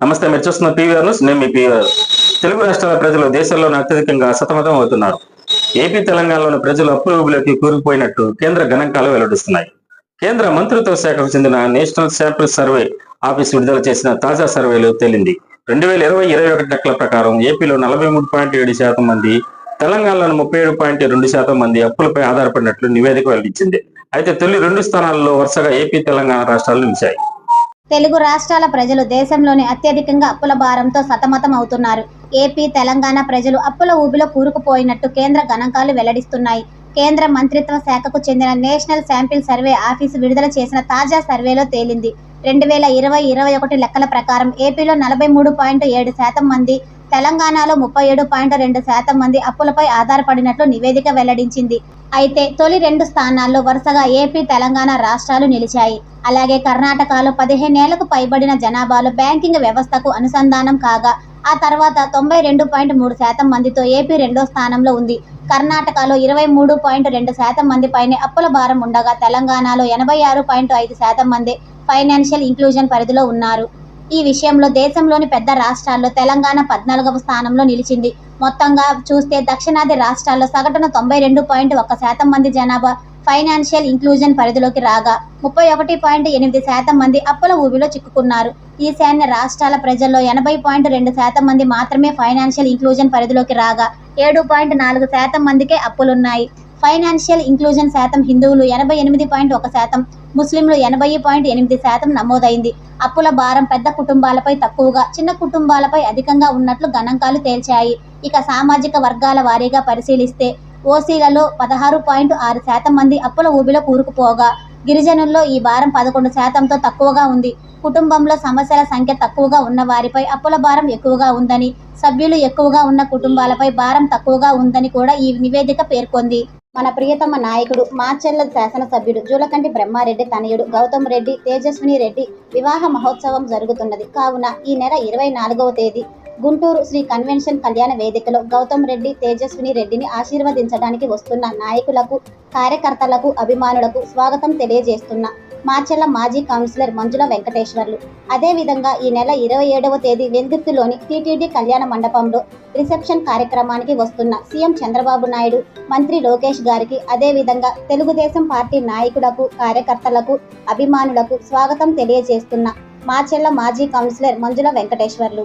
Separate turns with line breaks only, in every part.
నమస్తే మీరు చూస్తున్న పీవీఆర్ న్యూస్. నేను మీ పీవీఆర్ తెలుగు రాష్ట్రాల ప్రజలు దేశంలోనే అత్యధికంగా సతమతం అవుతున్నారు. ఏపీ తెలంగాణలోని ప్రజలు అప్పుల ఊబిలోకి కూరుకుపోయినట్టు కేంద్ర గణాంకాలు వెల్లడిస్తున్నాయి. కేంద్ర మంత్రిత్వ శాఖకు చెందిన నేషనల్ శాంపుల్ సర్వే ఆఫీస్ విడుదల చేసిన తాజా సర్వేలో తేలింది. రెండు వేల ఇరవై ఇరవై ఒకటి లెక్కల ప్రకారం ఏపీలో నలభై మూడు పాయింట్ ఏడు శాతం మంది తెలంగాణలోని ముప్పై ఏడు పాయింట్ రెండు శాతం మంది అప్పులపై ఆధారపడినట్లు నివేదిక వెల్లడించింది. అయితే తొలి రెండు స్థానాల్లో వరుసగా ఏపీ తెలంగాణ రాష్ట్రాలు నిలిచాయి.
తెలుగు రాష్ట్రాల ప్రజలు దేశంలోనే అత్యధికంగా అప్పుల భారంతో సతమతం అవుతున్నారు ఏపీ తెలంగాణ ప్రజలు అప్పుల ఊబిలో కూరుకుపోయినట్టు కేంద్ర గణాంకాలు వెల్లడిస్తున్నాయి. కేంద్ర మంత్రిత్వ శాఖకు చెందిన నేషనల్ శాంపిల్ సర్వే ఆఫీసు విడుదల చేసిన తాజా సర్వేలో తేలింది. రెండు వేల ఇరవై ఇరవై ఒకటి లెక్కల ప్రకారం ఏపీలో నలభై మూడు పాయింట్ ఏడు శాతం మంది తెలంగాణలో ముప్పై ఏడు పాయింట్ రెండు శాతం మంది అప్పులపై ఆధారపడినట్లు నివేదిక వెల్లడించింది. అయితే తొలి రెండు స్థానాల్లో వరుసగా ఏపీ తెలంగాణ రాష్ట్రాలు నిలిచాయి. అలాగే కర్ణాటకలో పదిహేనేళ్ళకు పైబడిన జనాభాలో బ్యాంకింగ్ వ్యవస్థకు అనుసంధానం కాగా ఆ తర్వాత తొంభై రెండు పాయింట్ మూడు శాతం మందితో ఏపీ రెండో స్థానంలో ఉంది. కర్ణాటకలో ఇరవై మూడు పాయింట్ రెండు శాతం మంది పైనే అప్పుల భారం ఉండగా తెలంగాణలో ఎనభై ఆరు పాయింట్ ఐదు శాతం మంది ఫైనాన్షియల్ ఇంక్లూజన్ పరిధిలో ఉన్నారు. ఈ విషయంలో దేశంలోని పెద్ద రాష్ట్రాల్లో తెలంగాణ పద్నాలుగవ స్థానంలో నిలిచింది. మొత్తంగా చూస్తే దక్షిణాది రాష్ట్రాల్లో సగటున తొంభై రెండు పాయింట్ ఒక శాతం మంది జనాభా ఫైనాన్షియల్ ఇంక్లూజన్ పరిధిలోకి రాగా ముప్పై ఒకటి పాయింట్ ఎనిమిది శాతం మంది అప్పుల ఊబిలో చిక్కుకున్నారు. ఈశాన్య రాష్ట్రాల ప్రజల్లో ఎనభై పాయింట్ రెండు శాతం మంది మాత్రమే ఫైనాన్షియల్ ఇంక్లూజన్ పరిధిలోకి రాగా ఏడు పాయింట్ నాలుగు శాతం మందికే అప్పులున్నాయి. ఫైనాన్షియల్ ఇంక్లూజన్ శాతం హిందువులు ఎనభై ఎనిమిది పాయింట్ ఒక శాతం ముస్లింలు ఎనభై పాయింట్ ఎనిమిది శాతం నమోదైంది. అప్పుల భారం పెద్ద కుటుంబాలపై తక్కువగా చిన్న కుటుంబాలపై అధికంగా ఉన్నట్లు గణాంకాలు తేల్చాయి. ఇక సామాజిక వర్గాల వారీగా పరిశీలిస్తే ఓసీలలో పదహారు పాయింట్ ఆరు శాతం మంది అప్పుల ఊబిలో కూరుకుపోగా గిరిజనుల్లో ఈ భారం పదకొండు శాతంతో తక్కువగా ఉంది. కుటుంబంలో సమస్యల సంఖ్య తక్కువగా ఉన్న వారిపై అప్పుల భారం ఎక్కువగా ఉందని సభ్యులు ఎక్కువగా ఉన్న కుటుంబాలపై భారం తక్కువగా ఉందని కూడా ఈ నివేదిక పేర్కొంది. మన ప్రియతమ నాయకుడు మాచెల్ల శాసనసభ్యుడు జూలకంటి బ్రహ్మారెడ్డి తనయుడు గౌతమ్ రెడ్డి తేజస్విని రెడ్డి వివాహ మహోత్సవం జరుగుతున్నది. కావున ఈ నెల ఇరవై నాలుగవ తేదీ గుంటూరు శ్రీ కన్వెన్షన్ కళ్యాణ వేదికలో గౌతమ్ రెడ్డి తేజస్విని రెడ్డిని ఆశీర్వదించడానికి వస్తున్న నాయకులకు కార్యకర్తలకు అభిమానులకు స్వాగతం తెలియజేస్తున్న మాచెల్ల మాజీ కౌన్సిలర్ మంజుల వెంకటేశ్వర్లు. అదేవిధంగా ఈ నెల ఇరవై ఏడవ తేదీ వెందుర్తిలోని టీటీడీ కళ్యాణ మండపంలో రిసెప్షన్ కార్యక్రమానికి వస్తున్న సీఎం చంద్రబాబు నాయుడు మంత్రి లోకేష్ గారికి అదేవిధంగా తెలుగుదేశం పార్టీ నాయకులకు కార్యకర్తలకు అభిమానులకు స్వాగతం తెలియజేస్తున్న మాచెల్ల మాజీ కౌన్సిలర్ మంజుల వెంకటేశ్వర్లు.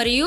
మరియు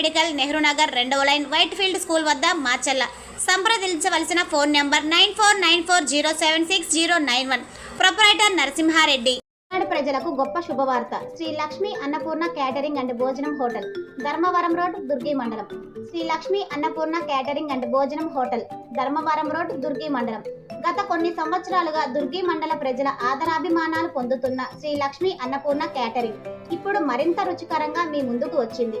మెడికల్ నెహ్రూ నగర్ రెండవ లైన్ వైట్ ఫీల్డ్ స్కూల్ వద్ద మాచల్ల సంప్రదించవలసిన phone number nine four nine four zero seven six zero nine one. Proprietor Narasimha Reddy. ప్రజలకు గొప్ప శుభవార్త. శ్రీ లక్ష్మి అన్నపూర్ణ క్యాటరింగ్ అండ్ భోజనం హోటల్ ధర్మవరం రోడ్ దుర్గి మండలం. శ్రీ లక్ష్మి అన్నపూర్ణ క్యాటరింగ్ అండ్ భోజనం హోటల్ ధర్మవరం రోడ్ దుర్గి మండలం. గత కొన్ని సంవత్సరాలుగా దుర్గి మండల ప్రజల ఆదరాభిమానాలు పొందుతున్న శ్రీ లక్ష్మి అన్నపూర్ణ క్యాటరింగ్. ఇప్పుడు మరింత రుచికరంగా మీ ముందుకు వచ్చింది.